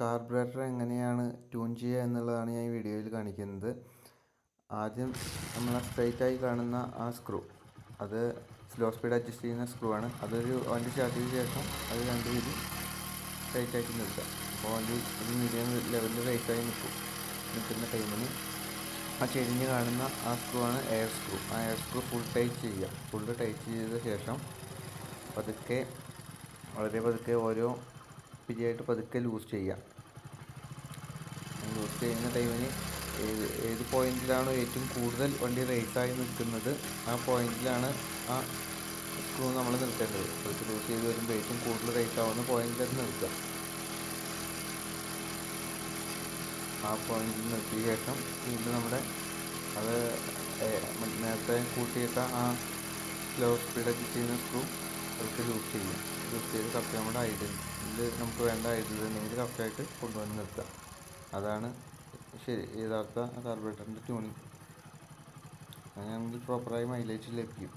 Carburettor എങ്ങനെയാണ് tune ചെയ്യുക എന്നുള്ളതാണ് ഞാൻ ഈ വീഡിയോയിൽ കാണിക്കുന്നത്. ആദ്യം നമ്മൾ ആ സ്ട്രൈറ്റ് ആയി കാണുന്ന ആ സ്ക്രൂ അത് സ്ലോ സ്പീഡ് അഡ്ജസ്റ്റ് ചെയ്യുന്ന സ്ക്രൂ ആണ്. അതൊരു വണ്ടി സ്റ്റാർട്ട് ചെയ്ത ശേഷം അത് രണ്ട് രീതി സ്ട്രൈറ്റ് ആയിട്ട് നിർത്തുക. അപ്പോൾ വണ്ടി ഒരു മീഡിയം ലെവലിൽ റേറ്റ് ആയി നിൽക്കും. നിൽക്കുന്ന ടൈമിന് ആ ചെരിഞ്ഞ് കാണുന്ന ആ സ്ക്രൂ ആണ് എയർ സ്ക്രൂ ആ എയർ സ്ക്രൂ ഫുൾ ടൈറ്റ് ചെയ്യുക. ഫുൾ ടൈറ്റ് ചെയ്ത ശേഷം പതുക്കെ വളരെ പതുക്കെ ഓരോ പിരിയായിട്ട് പതുക്കെ ലൂസ് ചെയ്യാം. ലൂസ് ചെയ്യുന്ന ടൈമിന് ഏത് ഏത് പോയിന്റിലാണോ ഏറ്റവും കൂടുതൽ വണ്ടി റേസായി നിൽക്കുന്നത്? ആ പോയിന്റിലാണ് ആ സ്ക്രൂ നമ്മൾ നിർത്തേണ്ടത്. പതുക്കെ ലൂസ് ചെയ്ത് വരുമ്പോൾ ഏറ്റവും കൂടുതൽ റേസ് ആവുന്ന പോയിന്റിൽ നിർത്തുക. ആ പോയിന്റിൽ നിർത്തിയ ശേഷം വീണ്ടും നമ്മുടെ അത് നേരത്തെ കൂട്ടിയിട്ട ആ ലോ സ്പീഡ് അഡ്ജസ്റ്റ് ചെയ്യുന്ന സ്ക്രൂ അതൊക്കെ ലൂസ് ചെയ്യും ലൂസ് ചെയ്ത് കറക്റ്റ് നമ്മുടെ ഐഡിൽ ഇത് നമുക്ക് വേണ്ട ഉണ്ടെങ്കിൽ കറക്റ്റായിട്ട് കൊണ്ടുവന്ന് നിർത്തുക അതാണ് ശരി യഥാർത്ഥ കാർബറേറ്ററിന്റെ ട്യൂണിങ് അങ്ങനെയാണെങ്കിൽ പ്രോപ്പറായി മൈലേജ് ലഭിക്കും